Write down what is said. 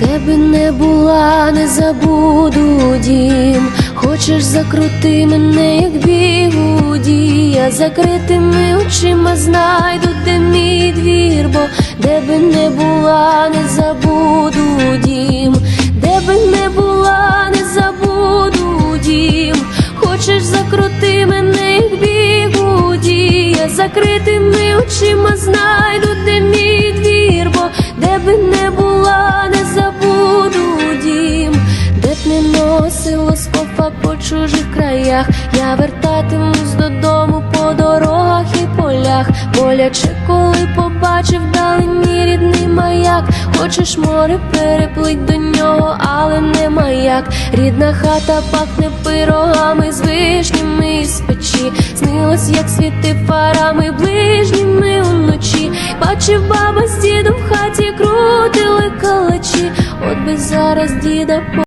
Де би не була, не забуду дім. Хочеш закрути мене, як бігуді, я закритими очима знайду, де мій двір, бо де би не була, не забуду дім, де би не була, не забуду дім. Хочеш закрути мене, як бігуді, я закритими очима знайду, де мій двір, бо де би не по чужих краях, я вертатимусь додому по дорогах і полях, боляче, коли побачив далині рідний маяк, хочеш море переплить до нього, але не маяк. Рідна хата пахне пирогами з вишнями з печі, снилось, як світи фарами ближніми уночі. Бачив баба з дідом в хаті крутили калачі, от би зараз діда